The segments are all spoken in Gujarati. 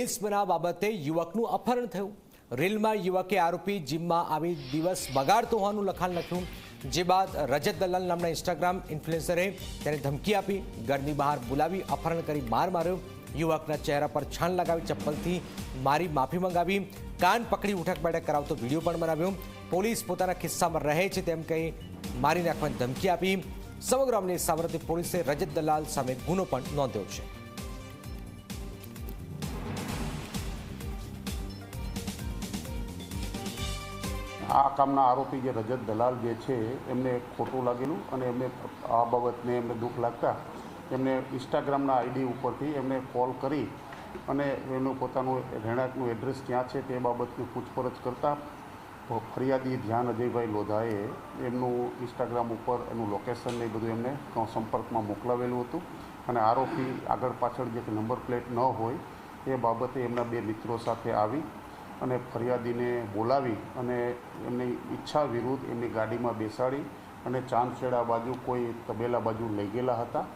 રીલ્સ બનાવવા બાબતે યુવકનું અપહરણ થયું. રીલમાં યુવકે આરોપી જીમમાં આવી દિવસ બગાડતો હોવાનું લખાણ લખ્યું. જે બાદ રજત દલાલ નામના ઇન્સ્ટાગ્રામ ઇન્ફ્લુએન્સરે તેને ધમકી આપી, ઘરની બહાર બોલાવી, અપહરણ કરી માર માર્યો. યુવકના ચહેરા પર છાણ લગાવી ચપ્પલથી મારી માફી મંગાવી, કાન પકડી ઉઠક બેઠક કરાવતો વીડિયો પણ બનાવ્યો. પોલીસ પોતાના ખિસ્સામાં રહે છે તેમ કહી મારી નાખવાની ધમકી આપી. સમગ્ર અમને સાબરમતી પોલીસે રજત દલાલ સામે ગુનો પણ નોંધ્યો છે. આ કામના આરોપી જે રજત દલાલ જે છે, એમને ખોટું લાગેલું અને એમને આ બાબતને એમને દુઃખ લાગતા એમને ઇન્સ્ટાગ્રામના આઈડી ઉપરથી એમને કોલ કરી અને એનું પોતાનું રહેણાંકનું એડ્રેસ ક્યાં છે તે બાબતની પૂછપરછ કરતાં ફરિયાદી ધ્યાન અજયભાઈ લોધાએ એમનું ઇન્સ્ટાગ્રામ ઉપર એનું લોકેશન ને બધું એમને સંપર્કમાં મોકલાવેલું હતું અને આરોપી આગળ પાછળ જે નંબર પ્લેટ ન હોય એ બાબતે એમના બે મિત્રો સાથે આવી અને ફરિયાદીને બોલાવી અને એમની ઈચ્છા વિરુદ્ધ એમની ગાડીમાં બેસાડી અને ચાંદખેડા બાજુ કોઈ તબેલા બાજુ લઈ ગયેલા હતા.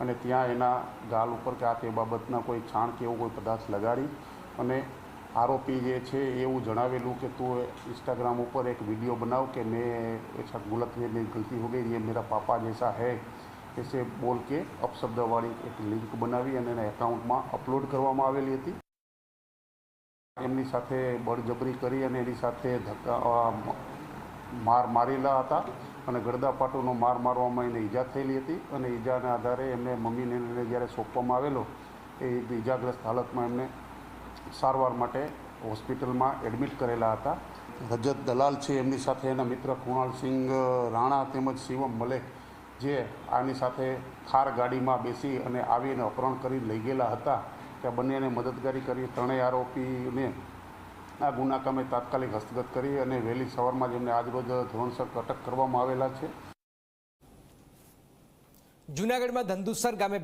અને ત્યાં એના ગાલ ઉપર કે આ તે બાબતના કોઈ છાણ કે એવો કોઈ પદાર્થ લગાડી અને આરોપી જે છે એવું જણાવેલું કે તું ઇન્સ્ટાગ્રામ ઉપર એક વીડિયો બનાવ કે મેં એ સાથ ગુલત મેં ગલતી હો ગઈ એ મેરા પાપા જૈસા હૈ એસે બોલ કે અપશબ્દવાળી એક લિંક બનાવી અને એના એકાઉન્ટમાં અપલોડ કરવામાં આવેલી હતી. એમની સાથે બળજબરી કરી અને એની સાથે ધક્કા માર મારેલા હતા અને ગળદાપાટોનો માર મારવામાં એને ઈજા થયેલી હતી અને ઈજાના આધારે એમને મમ્મીને એને જ્યારે સોંપવામાં આવેલો, એ ઈજાગ્રસ્ત હાલતમાં એમને સારવાર માટે હોસ્પિટલમાં એડમિટ કરેલા હતા. રજત દલાલ છે, એમની સાથે એના મિત્ર કુણાલસિંહ રાણા તેમજ શિવમ મલેક જે આની સાથે થાર ગાડીમાં બેસી અને આવીને અપહરણ કરી લઈ ગયેલા હતા. ત્યાં બંનેને મદદગારી કરી ત્રણેય આરોપીને આ ગુના કામે તાત્કાલિક હસ્તગત કરી અને વહેલી સવારમાં જ એમને આજરોજ ધોરણસર અટક કરવામાં આવેલા છે. જૂનાગઢમાં ધંધુસર ગામે